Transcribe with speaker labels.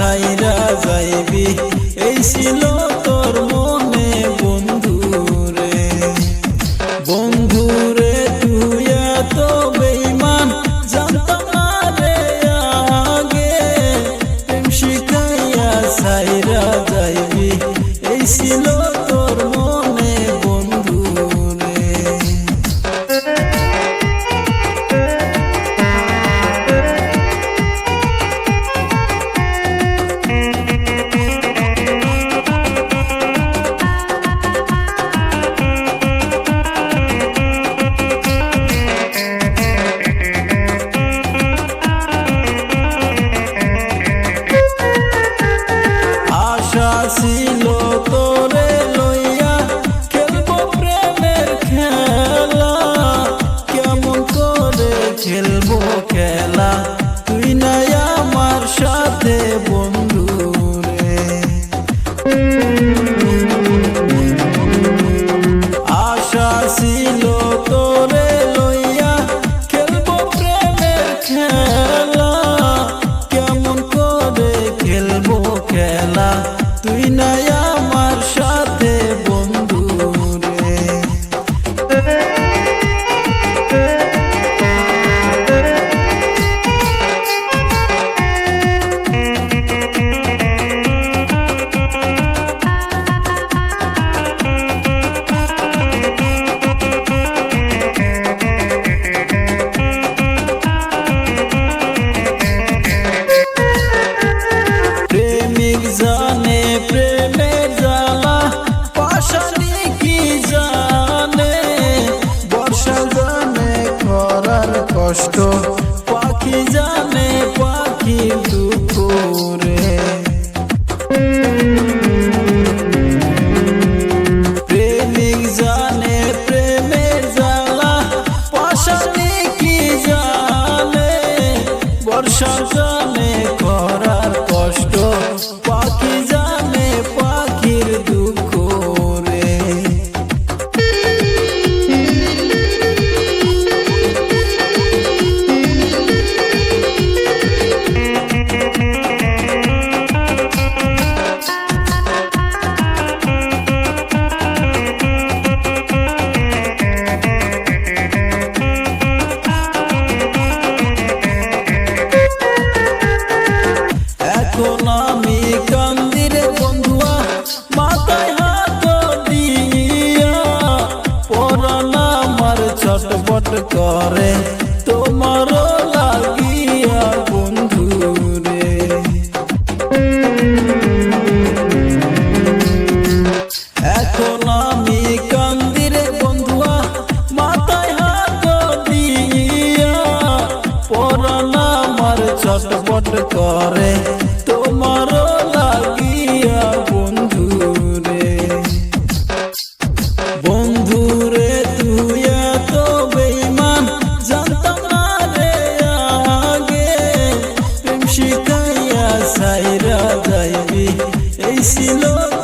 Speaker 1: sarayına ছিল তোরে লইয়া খেলব প্রেমের খেলা। কেমন করে খেলব খেলা? eyes করে তোমার লাগিয়া বন্ধু রে। এখন আমি কান্দিরে বন্ধুয়া, মাথায় হাত দিয়া আমার চটপট করে। Love.